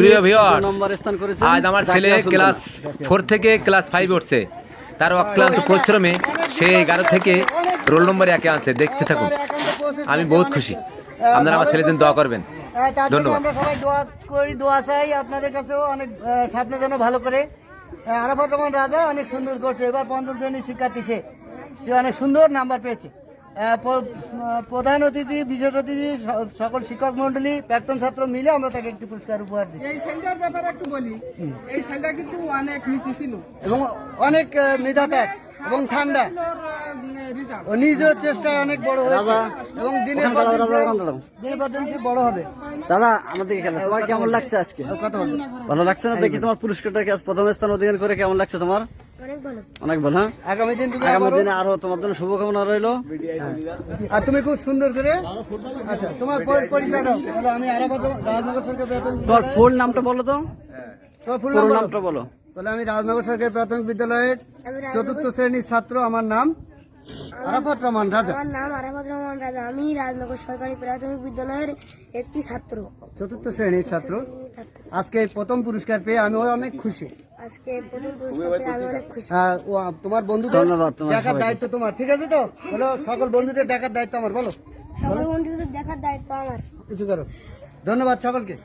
প্রিয় ভিউয়ার্স নম্বর স্থান করেছেন আজ আমার ছেলে ক্লাস ফোর থেকে ক্লাস ফাইভ উঠছে। তার অক্লান্ত পরিশ্রমে সে এগারো থেকে রোল নম্বর একে আনছে। দেখতে থাকুন। আমি বহুত খুশি। আপনারা আমার ছেলের জন্য দোয়া করবেন। হ্যাঁ, ধন্যবাদ। আমরা সবাই দোয়া করি দোয়া চাই। আপনাদের কাছেও অনেক সামনে যেন ভালো করে। আরাফাত রহমান রাজা অনেক সুন্দর করছে। এবার পঞ্চম শ্রেণির শিক্ষার্থী সে অনেক সুন্দর নাম্বার পেয়েছে। প্রধান অতিথি বিশেষ অতিথি সকল শিক্ষক মন্ডলী প্রাক্তন ছাত্র মিলে আমরা তাকে একটি পুরস্কার উপহার দিই। এই সেলটার ব্যাপারে একটু বলি। এই সেলটা কিন্তু অনেক নিচে ছিল। এবং অনেক মেধাত্যাগ এবং ঠান্ডা। নিজের চেষ্টায় অনেক বড় হয়েছে। এবং দিনের পর। দিনের পর দিন বড় হবে। দাদা আমাদের খেলা তোমার কেমন লাগছে আজকে। ভালো লাগছে না? দেখি তোমার পুরস্কারটা কি আজ প্রথম স্থান অধিকার করে কেমন লাগছে তোমার? অনেক ভালো। হ্যাঁ? আগামী দিন তুমি আগামী দিনে আরও তোমার জন্য শুভকামনা রইল। আর তুমি খুব সুন্দর করে আচ্ছা তোমার পরিচয় দাও। বলো আমি আরাফাত রাজনগর সরকার প্রাথমিক ফুল নামটা বলো তো। ফুল। নামটা বলো। বলে আমি রাজনগর সরকারি প্রাথমিক বিদ্যালয়ের চতুর্থ শ্রেণির ছাত্র আমার নাম আরাফাত রহমান রাজা। আমার নাম আরাফাত রহমান রাজা। আমি রাজনগর সরকারি প্রাথমিক বিদ্যালয়ের একটি ছাত্র। চতুর্থ শ্রেণির ছাত্র। আজকে প্রথম পুরস্কার পেয়ে আমি অনেক খুশি। ও, তোমার বন্ধুদের ধন্যবাদ দেখার দায়িত্ব তোমার ঠিক আছে তো? বলো সকল বন্ধুদের দেখার দায়িত্ব আমার বলো। সকল বন্ধুদের দেখার দায়িত্ব আমার। কিছু করো। ধন্যবাদ সকলকে।